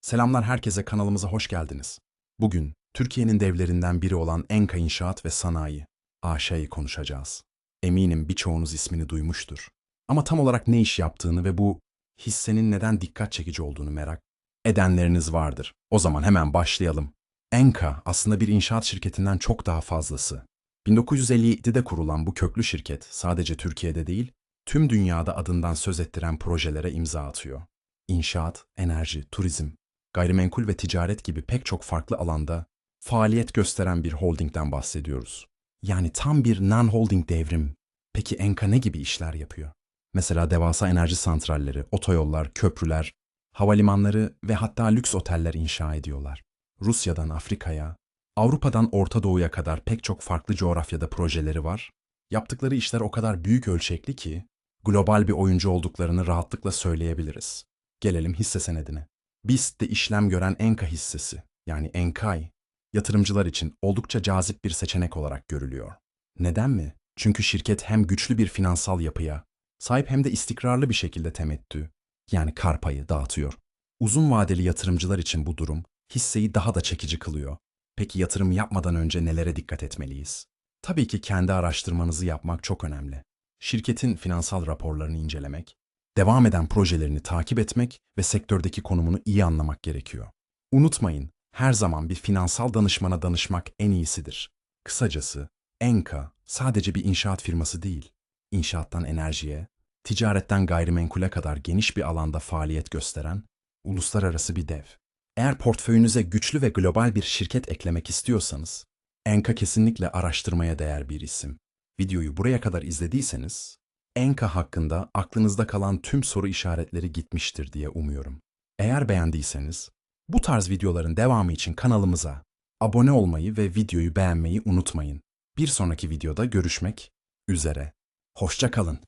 Selamlar herkese kanalımıza hoş geldiniz. Bugün Türkiye'nin devlerinden biri olan Enka İnşaat ve Sanayi AŞ'yi konuşacağız. Eminim birçoğunuz ismini duymuştur. Ama tam olarak ne iş yaptığını ve bu hissenin neden dikkat çekici olduğunu merak edenleriniz vardır. O zaman hemen başlayalım. Enka aslında bir inşaat şirketinden çok daha fazlası. 1957'de kurulan bu köklü şirket sadece Türkiye'de değil, tüm dünyada adından söz ettiren projelere imza atıyor. İnşaat, enerji, turizm, gayrimenkul ve ticaret gibi pek çok farklı alanda faaliyet gösteren bir holdingden bahsediyoruz. Yani tam bir non-holding devrim. Peki Enka ne gibi işler yapıyor? Mesela devasa enerji santralleri, otoyollar, köprüler, havalimanları ve hatta lüks oteller inşa ediyorlar. Rusya'dan Afrika'ya, Avrupa'dan Orta Doğu'ya kadar pek çok farklı coğrafyada projeleri var. Yaptıkları işler o kadar büyük ölçekli ki global bir oyuncu olduklarını rahatlıkla söyleyebiliriz. Gelelim hisse senedine. BIST'te işlem gören Enka hissesi yani Enkay, yatırımcılar için oldukça cazip bir seçenek olarak görülüyor. Neden mi? Çünkü şirket hem güçlü bir finansal yapıya sahip hem de istikrarlı bir şekilde temettü yani kar payı dağıtıyor. Uzun vadeli yatırımcılar için bu durum hisseyi daha da çekici kılıyor. Peki yatırım yapmadan önce nelere dikkat etmeliyiz? Tabii ki kendi araştırmanızı yapmak çok önemli. Şirketin finansal raporlarını incelemek, devam eden projelerini takip etmek ve sektördeki konumunu iyi anlamak gerekiyor. Unutmayın, her zaman bir finansal danışmana danışmak en iyisidir. Kısacası, Enka sadece bir inşaat firması değil. İnşaattan enerjiye, ticaretten gayrimenkule kadar geniş bir alanda faaliyet gösteren uluslararası bir dev. Eğer portföyünüze güçlü ve global bir şirket eklemek istiyorsanız, Enka kesinlikle araştırmaya değer bir isim. Videoyu buraya kadar izlediyseniz, Enka hakkında aklınızda kalan tüm soru işaretleri gitmiştir diye umuyorum. Eğer beğendiyseniz, bu tarz videoların devamı için kanalımıza abone olmayı ve videoyu beğenmeyi unutmayın. Bir sonraki videoda görüşmek üzere. Hoşça kalın.